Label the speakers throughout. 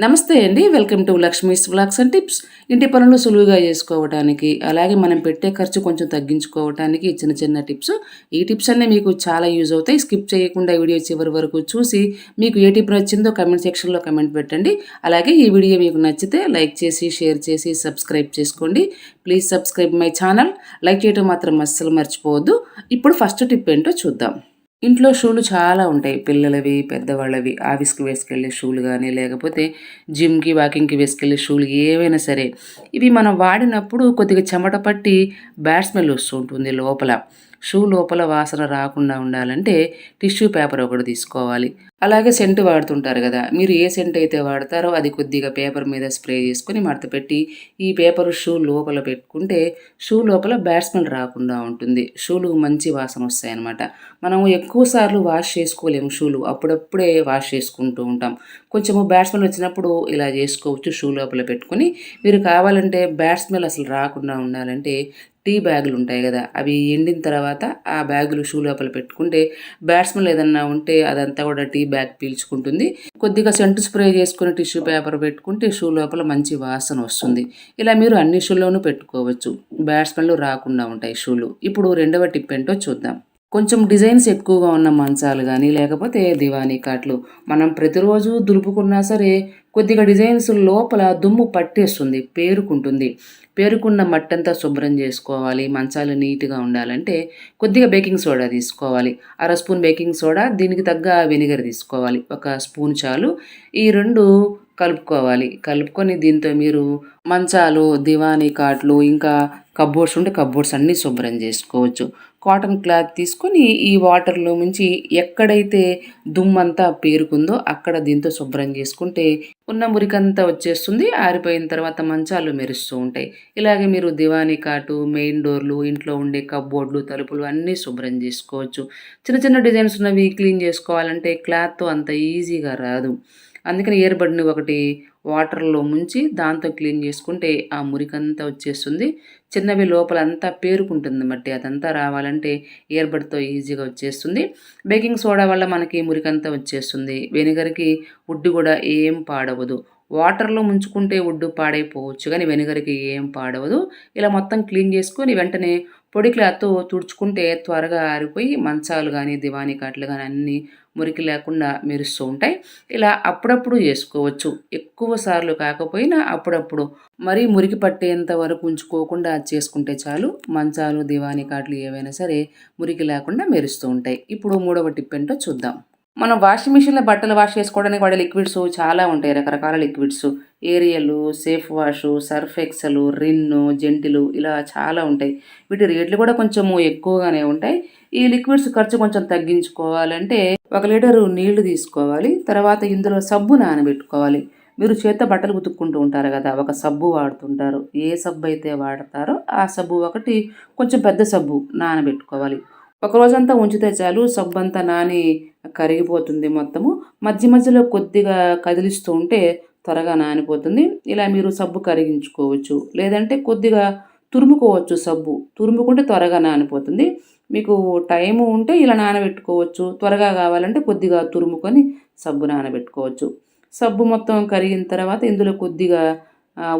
Speaker 1: నమస్తే అండి welcome to Lakshmi's vlogs and tips. ఇంటి పనులు సులువుగా చేసుకోవడానికి అలాగే మనం పెట్టే ఖర్చు కొంచెం తగ్గించుకోవడానికి చిన్న చిన్న టిప్స్. ఈ టిప్స్ అన్నీ మీకు చాలా యూజ్ అవుతాయి. స్కిప్ చేయకుండా వీడియో చివరి వరకు చూసి మీకు ఏ టిప్ నచ్చిందో కమెంట్ సెక్షన్లో కమెంట్ పెట్టండి. అలాగే ఈ వీడియో మీకు నచ్చితే లైక్ చేసి షేర్ చేసి సబ్స్క్రైబ్ చేసుకోండి. Please subscribe my channel. Like చేయడం మాత్రం అస్సలు మర్చిపోవద్దు. ఇప్పుడు ఫస్ట్ టిప్ ఏంటో చూద్దాం. ఇంట్లో షూలు చాలా ఉంటాయి. పిల్లలవి పెద్దవాళ్ళవి. ఆఫీస్కి వేసుకెళ్ళే షూలు కానీ లేకపోతే జిమ్కి వాకింగ్కి వేసుకెళ్ళే షూలు ఏవైనా సరే ఇవి మనం వాడినప్పుడు కొద్దిగా చెమట పట్టి బ్యాడ్ స్మెల్ వస్తూ ఉంటుంది లోపల. షూ లోపల వాసన రాకుండా ఉండాలంటే టిష్యూ పేపర్ ఒకటి తీసుకోవాలి. అలాగే సెంట్ వాడుతుంటారు కదా. మీరు ఏ సెంట్ అయితే వాడతారో అది కొద్దిగా పేపర్ మీద స్ప్రే చేసుకుని మడత పెట్టి ఈ పేపర్ షూ లోపల పెట్టుకుంటే షూ లోపల బ్యాడ్ స్మెల్ రాకుండా ఉంటుంది. షూలు మంచి వాసన వస్తాయి అనమాట మనము ఎక్కువ సార్లు వాష్ చేసుకోలేము షూలు. అప్పుడప్పుడే వాష్ చేసుకుంటూ ఉంటాం. కొంచెము బ్యాడ్ స్మెల్ వచ్చినప్పుడు ఇలా చేసుకోవచ్చు షూ లోపల పెట్టుకుని. మీరు కావాలంటే బ్యాడ్ స్మెల్ అసలు రాకుండా ఉండాలంటే టీ బ్యాగులు ఉంటాయి కదా. అవి ఎండిన తర్వాత ఆ బ్యాగులు షూ లోపల పెట్టుకుంటే బ్యాట్స్మెన్ ఏదన్నా ఉంటే అదంతా కూడా టీ బ్యాగ్ పీల్చుకుంటుంది. కొద్దిగా సెంటు స్ప్రే చేసుకుని టిష్యూ పేపర్ పెట్టుకుంటే షూ లోపల మంచి వాసన వస్తుంది. ఇలా మీరు అన్ని షూల్లోనూ పెట్టుకోవచ్చు. బ్యాట్స్మెన్లు రాకుండా ఉంటాయి షూలు ఇప్పుడు రెండవ టిప్ ఏంటో చూద్దాం. కొంచెం డిజైన్స్ ఎక్కువగా ఉన్న మంచాలు కానీ లేకపోతే దివానీ కాట్లు మనం ప్రతిరోజు దులుపుకున్నా సరే కొద్దిగా డిజైన్స్ లోపల దుమ్ము పట్టేస్తుంది పేరుకుంటుంది. పేరుకున్న మట్టంతా శుభ్రం చేసుకోవాలి మంచాలు నీట్గా ఉండాలంటే కొద్దిగా బేకింగ్ సోడా తీసుకోవాలి. అర స్పూన్ బేకింగ్ సోడా దీనికి తగ్గ వెనిగర్ తీసుకోవాలి. ఒక స్పూన్ చాలు. ఈ రెండు కలుపుకోవాలి. కలుపుకొని దీంతో మీరు మంచాలు దివానీ కాట్లు ఇంకా కబ్బోర్డ్స్ ఉంటే కబ్బోర్డ్స్ అన్నీ శుభ్రం చేసుకోవచ్చు. కాటన్ క్లాత్ తీసుకొని ఈ వాటర్లో నుంచి ఎక్కడైతే దుమ్మంతా పేరుకుందో అక్కడ దీంతో శుభ్రం చేసుకుంటే ఉన్న మురికంతా వచ్చేస్తుంది ఆరిపోయిన తర్వాత మంచాలు మెరుస్తూ ఉంటాయి. ఇలాగే మీరు దివానీ కాటు మెయిన్ డోర్లు ఇంట్లో ఉండే కబ్బోర్డ్లు తలుపులు అన్నీ శుభ్రం చేసుకోవచ్చు. చిన్న చిన్న డిజైన్స్ ఉన్నవి క్లీన్ చేసుకోవాలంటే క్లాత్తో అంత ఈజీగా రాదు. అందుకని ఇయర్బడ్ని ఒకటి వాటర్లో ముంచి దాంతో క్లీన్ చేసుకుంటే ఆ మురికంతా వచ్చేస్తుంది. చిన్నవి లోపల అంతా పేరుకుంటుంది మట్టి. అదంతా రావాలంటే ఇయర్బడ్తో ఈజీగా వచ్చేస్తుంది. బేకింగ్ సోడా వల్ల మనకి మురికంతా వచ్చేస్తుంది. వెనిగర్కి ఉడ్డు కూడా ఏం పాడవదు. వాటర్లో ముంచుకుంటే వుడ్డు పాడైపోవచ్చు కానీ వెనిగర్కి ఏం పాడవదు. ఇలా మొత్తం క్లీన్ చేసుకొని వెంటనే పొడి క్లాత్తో తుడుచుకుంటే త్వరగా ఆరిపోయి మంచాలు కానీ దివానీ కాట్లు కానీ అన్నీ మురికి లేకుండా మెరుస్తూ ఉంటాయి. ఇలా అప్పుడప్పుడు చేసుకోవచ్చు. ఎక్కువ సార్లు కాకపోయినా అప్పుడప్పుడు మరీ మురికి పట్టేంత వరకు ఉంచుకోకుండా చేసుకుంటే చాలు. మంచాలు దివానీ కాట్లు ఏవైనా సరే మురికి లేకుండా మెరుస్తూ ఉంటాయి. ఇప్పుడు మూడవ టిప్ ఏంటో చూద్దాం. మనం వాషింగ్ మిషన్లో బట్టలు వాష్ చేసుకోవడానికి వాడే లిక్విడ్స్ చాలా ఉంటాయి. రకరకాల liquids Ariel safe wash Surf Excel Rin Genteel ఇలా చాలా ఉంటాయి. వీటి రేట్లు కూడా కొంచెము ఎక్కువగానే ఉంటాయి. ఈ లిక్విడ్స్ ఖర్చు కొంచెం తగ్గించుకోవాలంటే ఒక లీటరు నీళ్ళు తీసుకోవాలి. తర్వాత ఇందులో సబ్బు నానబెట్టుకోవాలి. మీరు చేత బట్టలు ఉతుక్కుంటూ ఉంటారు కదా ఒక సబ్బు వాడుతుంటారు. ఏ సబ్బు అయితే వాడతారో ఆ సబ్బు ఒకటి కొంచెం పెద్ద సబ్బు నానబెట్టుకోవాలి. ఒక రోజంతా ఉంచితే చాలు సబ్బు అంతా నాని కరిగిపోతుంది మొత్తము. మధ్య మధ్యలో కొద్దిగా కదిలిస్తూ ఉంటే త్వరగా నానిపోతుంది. ఇలా మీరు సబ్బు కరిగించుకోవచ్చు. లేదంటే కొద్దిగా తురుముకోవచ్చు సబ్బు. తురుముకుంటే త్వరగా నానిపోతుంది. మీకు టైము ఉంటే ఇలా నానబెట్టుకోవచ్చు. త్వరగా కావాలంటే కొద్దిగా తురుముకొని సబ్బు నానబెట్టుకోవచ్చు. సబ్బు మొత్తం కరిగిన తర్వాత ఇందులో కొద్దిగా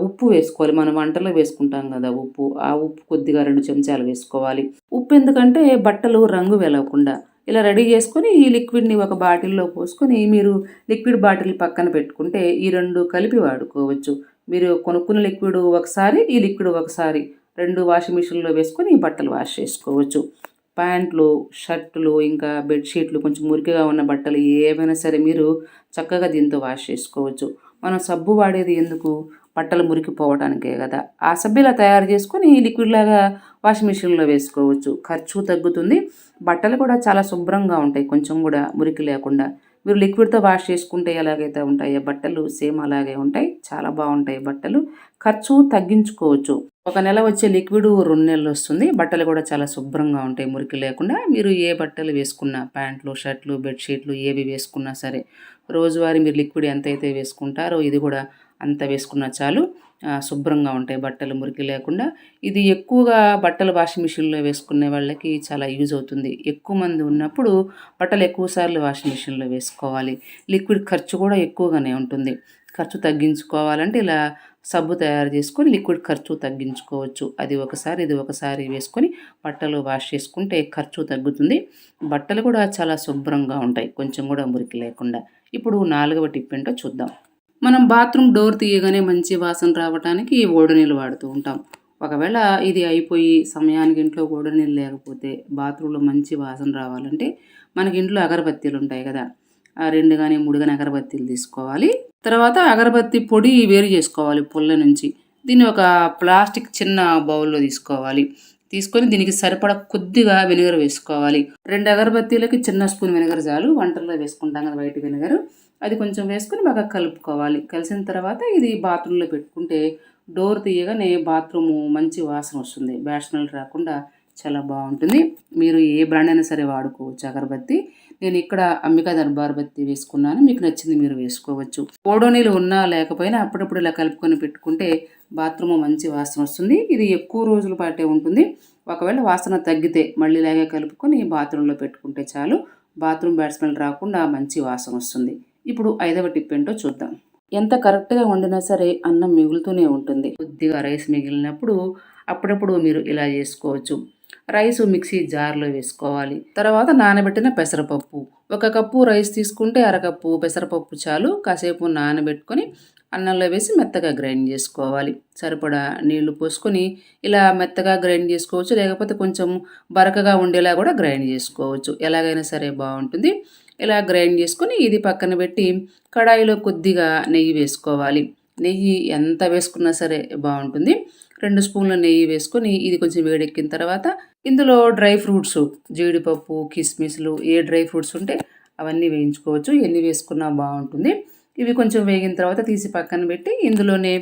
Speaker 1: ఉప్పు వేసుకోవాలి. మనం వంటలో వేసుకుంటాం కదా ఉప్పు. ఆ ఉప్పు కొద్దిగా రెండు చెంచాలు వేసుకోవాలి. ఉప్పు ఎందుకంటే బట్టలు రంగు వెలవకుండా ఇలా రెడీ చేసుకొని ఈ లిక్విడ్ని ఒక బాటిల్లో పోసుకొని మీరు లిక్విడ్ బాటిల్ పక్కన పెట్టుకుంటే ఈ రెండు కలిపి వాడుకోవచ్చు. మీరు కొనుక్కున్న లిక్విడ్ ఒకసారి ఈ లిక్విడ్ ఒకసారి రెండు వాషింగ్ మిషన్లో వేసుకొని బట్టలు వాష్ చేసుకోవచ్చు. ప్యాంట్లు షర్టులు ఇంకా బెడ్షీట్లు కొంచెం మురికిగా ఉన్న బట్టలు ఏమైనా సరే మీరు చక్కగా దీంతో వాష్ చేసుకోవచ్చు. మనం సబ్బు వాడేది ఎందుకు? బట్టలు మురికిపోవడానికే కదా. ఆ సబ్బు తయారు చేసుకొని లిక్విడ్ లాగా వాషింగ్ మిషన్లో వేసుకోవచ్చు. ఖర్చు తగ్గుతుంది. బట్టలు కూడా చాలా శుభ్రంగా ఉంటాయి. కొంచెం కూడా మురికి లేకుండా. మీరు లిక్విడ్తో వాష్ చేసుకుంటే ఎలాగైతే ఉంటాయో బట్టలు సేమ్ అలాగే ఉంటాయి. చాలా బాగుంటాయి బట్టలు. ఖర్చు తగ్గించుకోవచ్చు. ఒక నెల వచ్చే లిక్విడ్ రెండు నెలలు వస్తుంది. బట్టలు కూడా చాలా శుభ్రంగా ఉంటాయి. మురికి లేకుండా మీరు ఏ బట్టలు వేసుకున్నా ప్యాంట్లు షర్ట్లు బెడ్షీట్లు ఏవి వేసుకున్నా సరే రోజువారీ మీరు లిక్విడ్ ఎంత అయితే వేసుకుంటారో ఇది కూడా అంత వేసుకున్నా చాలు. శుభ్రంగా ఉంటాయి బట్టలు మురికి లేకుండా. ఇది ఎక్కువగా బట్టలు వాషింగ్ మిషన్లో వేసుకునే వాళ్ళకి చాలా యూజ్ అవుతుంది. ఎక్కువ మంది ఉన్నప్పుడు బట్టలు ఎక్కువ సార్లు వాషింగ్ మిషన్లో వేసుకోవాలి. లిక్విడ్ ఖర్చు కూడా ఎక్కువగానే ఉంటుంది. ఖర్చు తగ్గించుకోవాలంటే ఇలా సబ్బు తయారు చేసుకొని లిక్విడ్ ఖర్చు తగ్గించుకోవచ్చు. అది ఒకసారి ఇది ఒకసారి వేసుకొని బట్టలు వాష్ చేసుకుంటే ఖర్చు తగ్గుతుంది. బట్టలు కూడా చాలా శుభ్రంగా ఉంటాయి. కొంచెం కూడా మురికి లేకుండా. ఇప్పుడు నాలుగవ టిప్ ఏంటో చూద్దాం. మనం బాత్రూమ్ డోర్ తీయగానే మంచి వాసన రావడానికి ఈ నీళ్ళు వాడుతూ ఉంటాం. ఒకవేళ ఇది అయిపోయి సమయానికి ఇంట్లో ఓడనీళ్ళు లేకపోతే బాత్రూంలో మంచి వాసన రావాలంటే మనకి ఇంట్లో అగరబత్తీలు ఉంటాయి కదా. ఆ రెండు కానీ మూడు కానీ అగరబత్తీలు తీసుకోవాలి. తర్వాత అగరబత్తి పొడి వేరు చేసుకోవాలి పుల్ల నుంచి. దీన్ని ఒక ప్లాస్టిక్ చిన్న బౌల్లో తీసుకోవాలి. తీసుకొని దీనికి సరిపడా కొద్దిగా వెనిగర్ వేసుకోవాలి. రెండు అగరబత్తీలకి చిన్న స్పూన్ వెనిగర్ చాలు. వంటల్లో వేసుకుంటాం కదా వైట్ వెనిగర్. అది కొంచెం వేసుకుని బాగా కలుపుకోవాలి. కలిసిన తర్వాత ఇది బాత్రూంలో పెట్టుకుంటే డోర్ తీయగానే బాత్రూము మంచి వాసన వస్తుంది. బ్యాడ్ స్మెల్ రాకుండా చాలా బాగుంటుంది. మీరు ఏ బ్రాండ్ అయినా సరే వాడుకోవచ్చు అగరబత్తి. నేను ఇక్కడ అంబికా దర్బార్ బత్తి వేసుకున్నాను. మీకు నచ్చింది మీరు వేసుకోవచ్చు. ఓడోనీలు ఉన్నా లేకపోయినా అప్పుడప్పుడు ఇలా కలుపుకొని పెట్టుకుంటే బాత్రూమ్ మంచి వాసన వస్తుంది. ఇది ఎక్కువ రోజుల పాటే ఉంటుంది. ఒకవేళ వాసన తగ్గితే మళ్ళీ ఇలాగే కలుపుకొని బాత్రూంలో పెట్టుకుంటే చాలు. బాత్రూమ్ బ్యాడ్ స్మెల్ రాకుండా మంచి వాసన వస్తుంది. ఇప్పుడు ఐదవ టిప్ ఏంటో చూద్దాం. ఎంత కరెక్ట్గా వండినా సరే అన్నం మిగులుతూనే ఉంటుంది. కొద్దిగా రైస్ మిగిలినప్పుడు అప్పుడప్పుడు మీరు ఇలా చేసుకోవచ్చు. రైస్ మిక్సీ జార్లో వేసుకోవాలి. తర్వాత నానబెట్టిన పెసరపప్పు. ఒక కప్పు రైస్ తీసుకుంటే అరకప్పు పెసరపప్పు చాలు. కాసేపు నానబెట్టుకొని అన్నంలో వేసి మెత్తగా గ్రైండ్ చేసుకోవాలి. సరిపడా నీళ్ళు పోసుకొని ఇలా మెత్తగా గ్రైండ్ చేసుకోవచ్చు. లేకపోతే కొంచెం బరకగా ఉండేలా కూడా గ్రైండ్ చేసుకోవచ్చు. ఎలాగైనా సరే బాగుంటుంది. ఇలా గ్రైండ్ చేసుకొని ఇది పక్కన పెట్టి కడాయిలో కొద్దిగా నెయ్యి వేసుకోవాలి. నెయ్యి ఎంత వేసుకున్నా సరే బాగుంటుంది. రెండు స్పూన్ల నెయ్యి వేసుకొని ఇది కొంచెం వేడెక్కిన తర్వాత ఇందులో డ్రై ఫ్రూట్స్ జీడిపప్పు కిస్మిస్లు ఏ డ్రై ఫ్రూట్స్ ఉంటే అవన్నీ వేయించుకోవచ్చు. ఎన్ని వేసుకున్నా బాగుంటుంది. ఇవి కొంచెం వేగిన తర్వాత తీసి పక్కన పెట్టి ఇందులోనే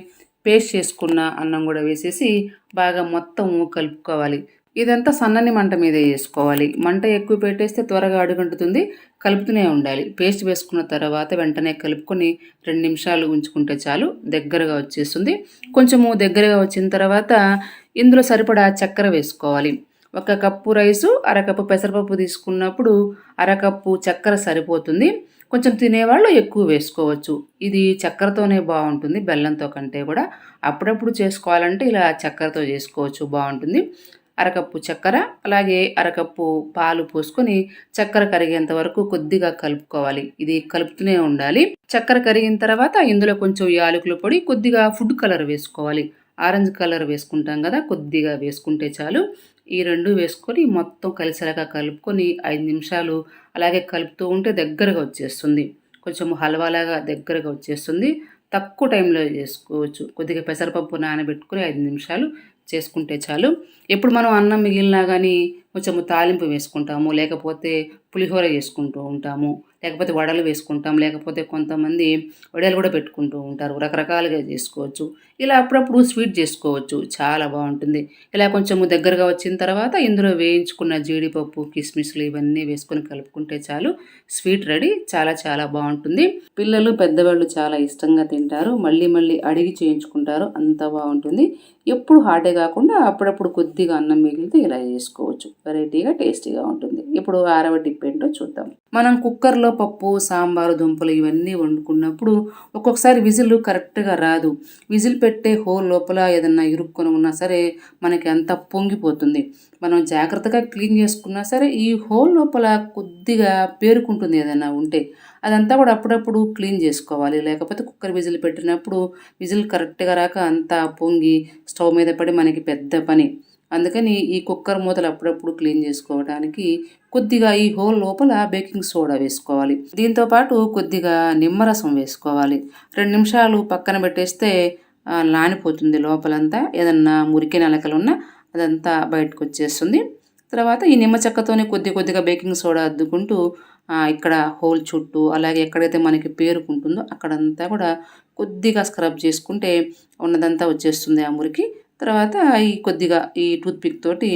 Speaker 1: పేస్ట్ చేసుకున్న అన్నం కూడా వేసేసి బాగా మొత్తం కలుపుకోవాలి. ఇదంతా సన్నని మంట మీద వేసుకోవాలి. మంట ఎక్కువ పెట్టేస్తే త్వరగా అడుగంటుతుంది కలుపుతూనే ఉండాలి. పేస్ట్ వేసుకున్న తర్వాత వెంటనే కలుపుకొని రెండు నిమిషాలు ఉంచుకుంటే చాలు దగ్గరగా వచ్చేస్తుంది. కొంచెము దగ్గరగా వచ్చిన తర్వాత ఇందులో సరిపడా చక్కెర వేసుకోవాలి. ఒక కప్పు రైసు అరకప్పు పెసరపప్పు తీసుకున్నప్పుడు అరకప్పు చక్కెర సరిపోతుంది. కొంచెం తినేవాళ్ళు ఎక్కువ వేసుకోవచ్చు. ఇది చక్కెరతోనే బాగుంటుంది బెల్లంతో కంటే కూడా. అప్పుడప్పుడు చేసుకోవాలంటే ఇలా చక్కెరతో చేసుకోవచ్చు బాగుంటుంది. అరకప్పు చక్కెర అలాగే అరకప్పు పాలు పోసుకొని చక్కెర కరిగేంత వరకు కొద్దిగా కలుపుకోవాలి. ఇది కలుపుతూనే ఉండాలి. చక్కెర కరిగిన తర్వాత ఇందులో కొంచెం యాలకుల పొడి కొద్దిగా ఫుడ్ కలర్ వేసుకోవాలి. ఆరెంజ్ కలర్ వేసుకుంటాం కదా కొద్దిగా వేసుకుంటే చాలు. ఈ రెండు వేసుకొని మొత్తం కలిసేలాగా కలుపుకొని ఐదు నిమిషాలు అలాగే కలుపుతూ ఉంటే దగ్గరగా వచ్చేస్తుంది. కొంచెం హల్వాలాగా దగ్గరగా వచ్చేస్తుంది. తక్కువ టైంలో చేసుకోవచ్చు. కొద్దిగా పెసరపప్పు నానబెట్టుకుని ఐదు నిమిషాలు చేసుకుంటే చాలు. ఎప్పుడు మనం అన్నం మిగిలినా కానీ కొంచెము తాలింపు వేసుకుంటాము లేకపోతే పులిహోర చేసుకుంటూ ఉంటాము లేకపోతే వడలు వేసుకుంటాం లేకపోతే కొంతమంది వడలు కూడా పెట్టుకుంటూ ఉంటారు. రకరకాలుగా చేసుకోవచ్చు. ఇలా అప్పుడప్పుడు స్వీట్ చేసుకోవచ్చు. చాలా బాగుంటుంది. ఇలా కొంచెము దగ్గరగా వచ్చిన తర్వాత ఇందులో వేయించుకున్న జీడిపప్పు కిస్మిస్లు ఇవన్నీ వేసుకొని కలుపుకుంటే చాలు స్వీట్ రెడీ. చాలా చాలా బాగుంటుంది. పిల్లలు పెద్దవాళ్ళు చాలా ఇష్టంగా తింటారు. మళ్ళీ మళ్ళీ అడిగి చేయించుకుంటారు. అంత బాగుంటుంది. ఎప్పుడు హార్డే కాకుండా అప్పుడప్పుడు కొద్దిగా అన్నం మిగిలితే ఇలా చేసుకోవచ్చు. వెరైటీగా టేస్టీగా ఉంటుంది. ఇప్పుడు ఆరవ టిప్ ఏంటో చూద్దాం. మనం కుక్కర్లో పప్పు సాంబారు దుంపలు ఇవన్నీ వండుకున్నప్పుడు ఒక్కొక్కసారి విజిల్ కరెక్ట్గా రాదు. విజిల్ పెట్టే హోల్ లోపల ఏదన్నా ఇరుక్కొని ఉన్నా సరే మనకి అంతా పొంగిపోతుంది. మనం జాగ్రత్తగా క్లీన్ చేసుకున్నా సరే ఈ హోల్ లోపల కొద్దిగా పేరుకుంటుంది ఏదైనా ఉంటే. అదంతా కూడా అప్పుడప్పుడు క్లీన్ చేసుకోవాలి. లేకపోతే కుక్కర్ విజిల్ పెట్టినప్పుడు విజిల్ కరెక్ట్గా రాక అంతా పొంగి స్టవ్ మీద పడి మనకి పెద్ద పని. అందుకని ఈ కుక్కర్ మూతలు అప్పుడప్పుడు క్లీన్ చేసుకోవడానికి కొద్దిగా ఈ హోల్ లోపల బేకింగ్ సోడా వేసుకోవాలి. దీంతో పాటు కొద్దిగా నిమ్మరసం వేసుకోవాలి. రెండు నిమిషాలు పక్కన పెట్టేస్తే లానిపోతుంది లోపలంతా. ఏదన్నా మురికి నలకలు ఉన్నా అదంతా బయటకు వచ్చేస్తుంది తర్వాత ఈ నిమ్మ చెక్కతోనే కొద్ది కొద్దిగా బేకింగ్ సోడా అద్దుకుంటూ ఇక్కడ హోల్ చుట్టూ అలాగే ఎక్కడైతే మనకి పేరుకుంటుందో అక్కడంతా కూడా కొద్దిగా స్క్రబ్ చేసుకుంటే ఉన్నదంతా వచ్చేస్తుంది ఆ మురికి. తర్వాత ఈ కొద్దిగా ఈ టూత్పిక్ తోటి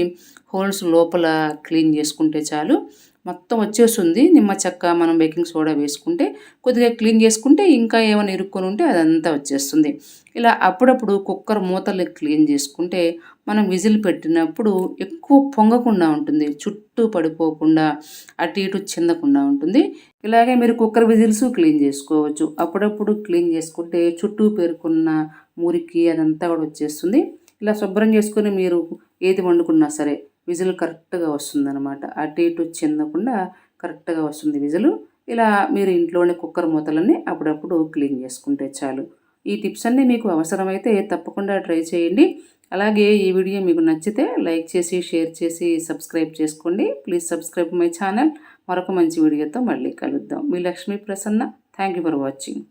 Speaker 1: హోల్స్ లోపల క్లీన్ చేసుకుంటే చాలు. మొత్తం వచ్చేస్తుంది. నిమ్మ చెక్క మనం బేకింగ్ సోడా వేసుకుంటే కొద్దిగా క్లీన్ చేసుకుంటే ఇంకా ఏమైనా ఇరుక్కొని ఉంటే అదంతా వచ్చేస్తుంది. ఇలా అప్పుడప్పుడు కుక్కర్ మూతలు క్లీన్ చేసుకుంటే మనం విజిల్ పెట్టినప్పుడు ఎక్కువ పొంగకుండా ఉంటుంది. చుట్టూ పడిపోకుండా అటు ఇటు చిందకుండా ఉంటుంది. ఇలాగే మీరు కుక్కర్ విజిల్స్ క్లీన్ చేసుకోవచ్చు. అప్పుడప్పుడు క్లీన్ చేసుకుంటే చుట్టూ పేరుకున్న మురికి అదంతా కూడా వచ్చేస్తుంది. ఇలా శుభ్రం చేసుకొని మీరు ఏది వండుకున్నా సరే విజిల్ కరెక్ట్గా వస్తుందన్నమాట. అటు ఇటు చెందకుండా కరెక్ట్గా వస్తుంది విజిలు. ఇలా మీరు ఇంట్లోనే కుక్కర్ మూతలన్నీ అప్పుడప్పుడు క్లీన్ చేసుకుంటే చాలు. ఈ టిప్స్ అన్నీ మీకు అవసరమైతే తప్పకుండా ట్రై చేయండి. అలాగే ఈ వీడియో మీకు నచ్చితే లైక్ చేసి షేర్ చేసి సబ్స్క్రైబ్ చేసుకోండి. Please subscribe my channel. మరొక మంచి వీడియోతో మళ్ళీ కలుద్దాం. మీ Lakshmi Prasanna. Thank you for watching.